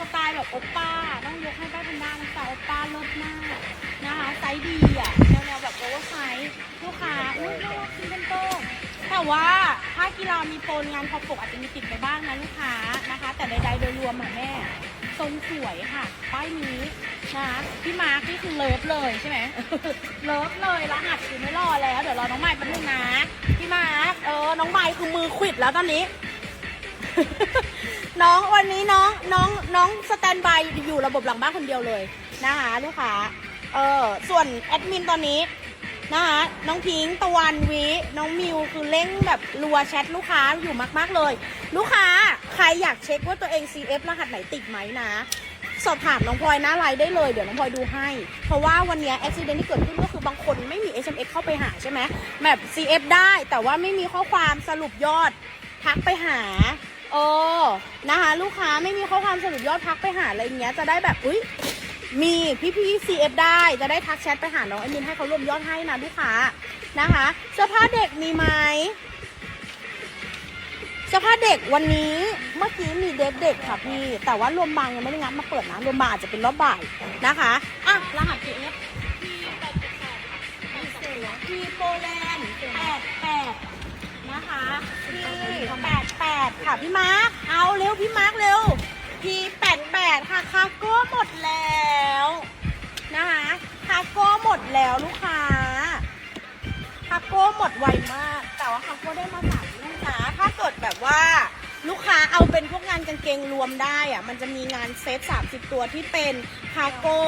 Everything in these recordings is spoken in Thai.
สไตล์แบบโอปป้า ต้องยกให้ป้าแพนด้านสไตล์โอปป้าเลิศมากนะคะไซส์ดีอะแนวแนวแบบโอเวอร์ไซส์ลูกค้าอุ้ยน่ารักจริงเป็นต้นแต่ว่าถ้ากีฬามีโปรงานพอปกอาจจะมีติดไปบ้างนะลูกค้านะคะ แต่ใดๆโดยรวมอะแม่ ทรงสวยค่ะ ป้ายนี้นะพี่มาร์คนี่คือเลิฟเลยใช่ไหมเลิฟเลยรหัสคือไม่รอแล้ว เดี๋ยวรอน้องใหม่แป๊บนึงนะพี่มาร์คเออน้องใหม่คือมือขวิดแล้วตอนนี้ น้องวันนี้น้องน้องน้องสแตนบายอยู่ระบบหลังบ้านคนเดียวเลยนะคะลูกค้าเออส่วนแอดมินตอนนี้นะคะน้องพิงตะวันวิน้องมิวคือเร่งแบบรัวแชทลูกค้าอยู่มากๆเลย ลูกค้าใครอยากเช็คว่าตัวเอง CF รหัสไหนติดไหมนะ สอบถามน้องพลอยหน้าไลน์ได้เลยเดี๋ยวน้องพลอยดูให้ เพราะว่าวันนี้อุบิเหตุที่เกิดขึ้นก็คือบางคนไม่มี SMS เข้าไปหาใช่ไหมแบบ CF ได้แต่ว่าไม่มีข้อความสรุปยอดทักไปหา เออนะคะ ลูกค้าไม่มีข้อความสรุปยอดทักไปหาอะไรอย่างเงี้ยจะได้แบบอุ้ยมีพี่พี่ CF ได้จะได้ทักแชทไปหาน้องแอดมินให้เขารวมยอดให้นะลูกค้านะคะเสื้อผ้าเด็กมีไหมเสื้อผ้าเด็กวันนี้เมื่อกี้มีเด็กเด็กค่ะพี่ แต่ว่ารวมบางยังไม่ได้งัดมาเปิดนะรวมบางอาจจะเป็นรอบบ่ายนะคะอะรหัส CF ทีโปแลนด์แปดแปดนะคะทีแปดแป ค่ะพี่มาร์คเอาเร็วพี่มาร์คเร็วทีแปดแปดค่ะคาโก้หมดแล้วนะคะคาโก้หมดแล้วลูกค้าคาโก้หมดไวมาก แต่ว่าคาโก้ได้มาสามลูกนะถ้าเกิดแบบว่าลูกค้าเอาเป็นพวกงานกางเกงรวมได้อะมันจะมีงานเซต30 ตัวที่เป็นคาโก้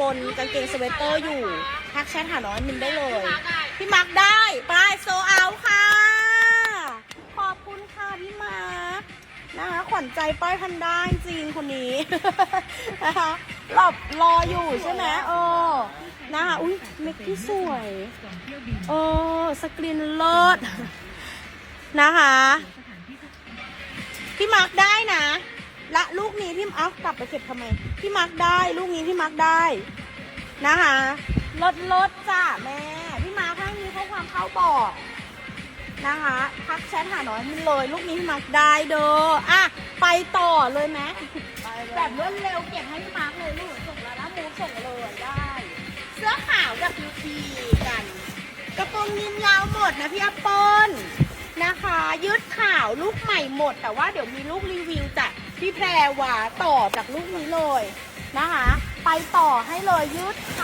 ปนกางเกงสเวตเตอร์อยู่ทักแชทหาน้องมินได้เลย พี่มาร์กได้ไปโซเอาค่ะ นใจป้ายพันได้จริงคนนี้นะคะหลบรออยู่ใช่ไหมเออนะคะอุ้ยเม็กที่สวยเออสกรีนเลิศนะคะพี่มาร์กได้นะ ละลูกนี้พี่เอากลับไปเก็บทำไม พี่มาร์กได้ลูกนี้พี่มาร์กได้นะคะลดลดจ้ะแม่ พี่มาร์คให้มีข้อความเข้าบอกนะคะทักแชทหาหน่อยมินเลย ลูกนี้พี่มาร์คได้เด้ออะ ไปต่อเลยไหมแบบรวดเร็วเก็บให้พี่มาร์คเลยลูกส่งแล้วนะมูส่งเลยได้ เสื้อขาวกับยูทีกัน กระโปรงยินยาวหมดนะพี่อัปเปิลนะคะ ยืดขาวลูกใหม่หมด แต่ว่าเดี๋ยวมีลูกรีวิวจากพี่แพรวาต่อจากลูกนี้เลยนะคะ ไปต่อให้เลยยืดขาว